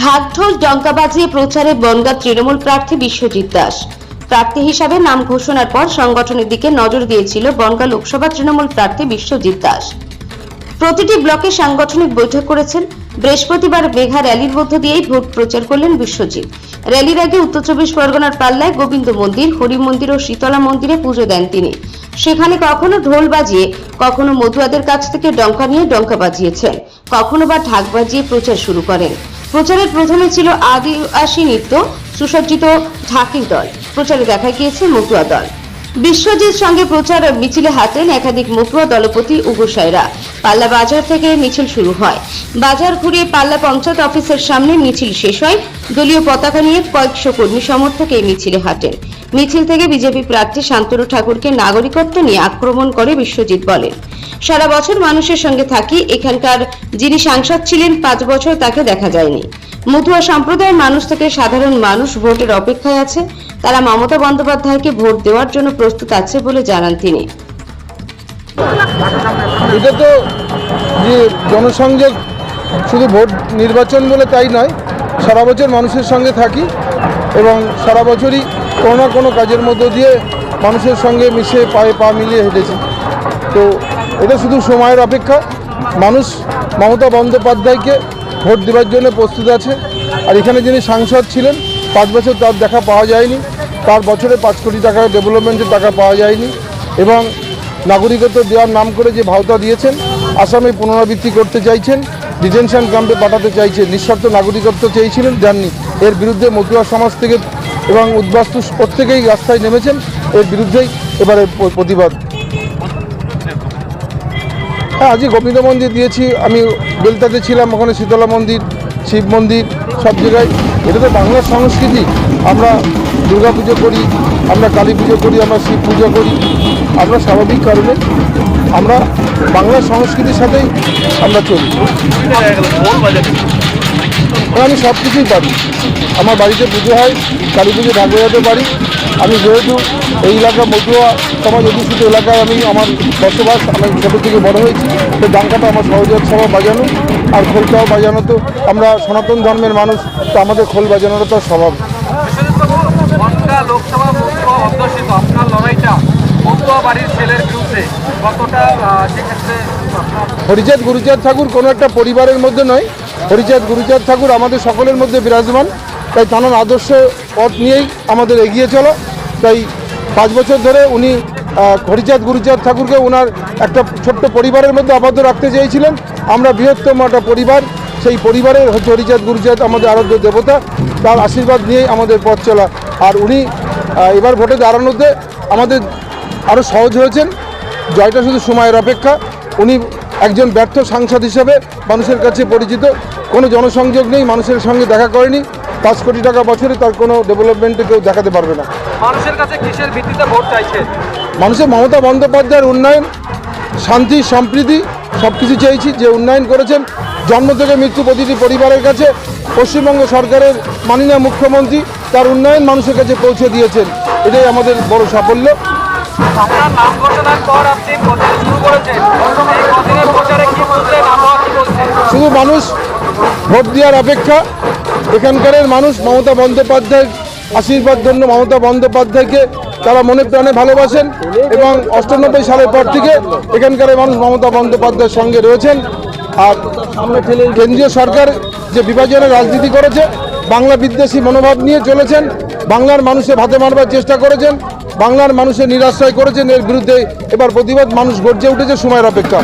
ঢাকঢোল ডঙ্কা বাজিয়ে প্রচারে বনগাঁ তৃণমূল প্রার্থী বিশ্বজিৎ দাস। প্রার্থী হিসাবে নাম ঘোষণার পর সংগঠনের দিকে নজর দিয়েছিল বনগাঁ লোকসভা তৃণমূল প্রার্থী বিশ্বজিৎ দাস। প্রতিটি ব্লকে সাংগঠনিক বৈঠক করেছেন। বৃহস্পতিবার মেঘা র্যালির মধ্য দিয়েই ভোট প্রচার করলেন বিশ্বজিৎ। র্যালির আগে উত্তর চব্বিশ পরগনার পাল্লায় গোবিন্দ মন্দির, হরি মন্দির ও শীতলা মন্দিরে পুজো দেন তিনি। সেখানে কখনো ঢোল বাজিয়ে, কখনো মধুয়াদের কাছ থেকে ডঙ্কা নিয়ে ডঙ্কা বাজিয়েছেন। কখনো বা ঢাক বাজিয়ে প্রচার শুরু করেন। প্রচারের প্রথমে ছিল আদিবাসী নৃত্য সুসজ্জিত ঢাকির দল। প্রচারে দেখা গিয়েছে মতুয়া দল। বিশ্বজিৎ সঙ্গে প্রচার মিছিলে হাতেন একাধিক মতুয়া দলপতি উগোসাইরা পাল্লা বাজার থেকে মিছিল শুরু হয়। বাজার ঘুরে পাল্লা পঞ্চায়েত অফিসের সামনে মিছিল শেষ হয়। দলীয় পতাকা নিয়ে কয়েকশো কর্মী সমর্থক এই মিছিলে হাঁটেন। মিছিল থেকে বিজেপি প্রার্থী শান্তনু ঠাকুরকে নাগরিকত্ব নিয়ে আক্রমণ করে বিশ্বজিৎ বলেন। সারা বছর মানুষের সঙ্গে থাকি, এখানকার যিনি সাংসদ ছিলেন, পাঁচ বছর তাকে দেখা যায়নি। মতুয়া সম্প্রদায়ের মানুষ থেকে সাধারণ মানুষ ভোটের অপেক্ষায় আছে। তারা মমতা বন্দ্যোপাধ্যায়কে ভোট দেওয়ার জন্য প্রস্তুত আছে বলে জানান তিনি। এটা তো যে জনসংযোগ শুধু ভোট নির্বাচন বলে তাই নয়, সারা বছর মানুষের সঙ্গে থাকি এবং সারা বছরই কোনো না কোনো কাজের মধ্য দিয়ে মানুষের সঙ্গে মিশে পায়ে পা মিলিয়ে হেঁটেছি। তো এটা শুধু সময়ের অপেক্ষা, মানুষ মমতা বন্দ্যোপাধ্যায়কে ভোট দেওয়ার জন্য প্রস্তুত আছে। আর এখানে যিনি সাংসদ ছিলেন পাঁচ বছর তার দেখা পাওয়া যায়নি। তার বছরে পাঁচ কোটি টাকা ডেভেলপমেন্টের টাকা পাওয়া যায়নি এবং নাগরিকত্ব দেওয়ার নাম করে যে ভাওতা দিয়েছেন, আসামে পুনরাবৃত্তি করতে চাইছেন ডিটেনশন ক্যাম্পে পাঠাতে চাইছেন নিঃশর্ত নাগরিকত্ব চেয়েছিলেন যাননি এর বিরুদ্ধে মতুয়া সমাজ থেকে এবং উদ্বাস্তু প্রত্যেকেই রাস্তায় নেমেছেন, এর বিরুদ্ধেই এবারে প্রতিবাদ। হ্যাঁ আজকে গোবিন্দ মন্দির দিয়েছি, আমি বেলতাতে ছিলাম, ওখানে শীতলা মন্দির। শিব মন্দির সব জায়গায়। এটা তো বাংলার সংস্কৃতি। আমরা দুর্গা পুজো করি আমরা কালী পুজো করি আমরা শিব পুজো করি। আমরা স্বাভাবিক কারণে আমরা বাংলার সংস্কৃতির সাথেই আমরা চলি। হ্যাঁ, আমি সব কিছুই পারি। আমার বাড়িতে পুজো হয় কালী পুজো বাজাতে পারি আমি যেহেতু এই এলাকা মতুয়া সমাজ অধিষ্ঠিত এলাকায় আমি আমার বসবাস আমি ছোটো থেকে বড় হয়েছি তো ডাঙ্কাটা আমার সহজাত সভা বাজানো আর খোলটাও বাজানো তো আমরা সনাতন ধর্মের মানুষ তো আমাদের খোল বাজানোর তো স্বভাব। ঘণ্টা লোকসভা অধ্যুষিত আপনার লড়াইটা বাড়ির ছেলের বিরুদ্ধে কতটা সেক্ষেত্রে হরিচাঁদ গুরুচাঁদ ঠাকুর কোনো একটা পরিবারের মধ্যে নয়। হরিচাঁদ গুরুচাঁদ ঠাকুর আমাদের সকলের মধ্যে বিরাজমান। তাই তাঁর আদর্শ পথ নিয়েই আমাদের এগিয়ে চলো। তাই পাঁচ বছর ধরে উনি হরিচাঁদ গুরুচাঁদ ঠাকুরকে ওনার একটা ছোট্ট পরিবারের মধ্যে আবদ্ধ রাখতে চেয়েছিলেন। আমরা বৃহত্তম একটা পরিবার, সেই পরিবারের হচ্ছে হরিচাঁদ গুরুচাঁদ, আমাদের আরাধ্য দেবতা। তার আশীর্বাদ নিয়েই আমাদের পথ চলা। আর উনি এবার ভোটে দাঁড়ানোতে আমাদের আরও সহজ হয়েছেন। জয়টা শুধু সময়ের অপেক্ষা। উনি একজন ব্যর্থ সাংসদ হিসেবে মানুষের কাছে পরিচিত। কোনো জনসংযোগ নেই, মানুষের সঙ্গে দেখা করেনি। পাঁচ কোটি টাকা বছরে তার কোনো ডেভেলপমেন্টে কেউ দেখাতে পারবে না। মানুষের কাছে কিসের ভিত্তিতে ভোট চাইছেন মানুষের মমতা বন্দ্যোপাধ্যায়ের উন্নয়ন শান্তি সম্প্রীতি সব কিছু চেয়েছি যে উন্নয়ন করেছেন। জন্ম থেকে মৃত্যু প্রতিটি পরিবারের কাছে পশ্চিমবঙ্গ সরকারের মাননীয় মুখ্যমন্ত্রী তার উন্নয়ন মানুষের কাছে পৌঁছে দিয়েছেন। এটাই আমাদের বড় সাফল্য। আপনার নাম ঘোষণার পর আপনি প্রচার শুরু করেছেন। শুধু মানুষ ভোট দেওয়ার অপেক্ষা এখানকার মানুষ মমতা বন্দ্যোপাধ্যায়ের আশীর্বাদ জন্য মমতা বন্দ্যোপাধ্যায়কে তারা মনে প্রাণে ভালোবাসেন এবং অষ্টানব্বই সালের পর থেকে এখানকার মানুষ মমতা বন্দ্যোপাধ্যায়ের সঙ্গে রয়েছেন। আর কেন্দ্রীয় সরকার যে বিভাজনের রাজনীতি করেছে, বাংলা বিদ্বেষী মনোভাব নিয়ে চলেছেন, বাংলার মানুষের ভাতে মারবার চেষ্টা করেছেন, বাংলার মানুষের নিরাশ্রয় করেছেন, এর বিরুদ্ধে এবার প্রতিবাদ মানুষ গর্জে উঠেছে সময়ের অপেক্ষা।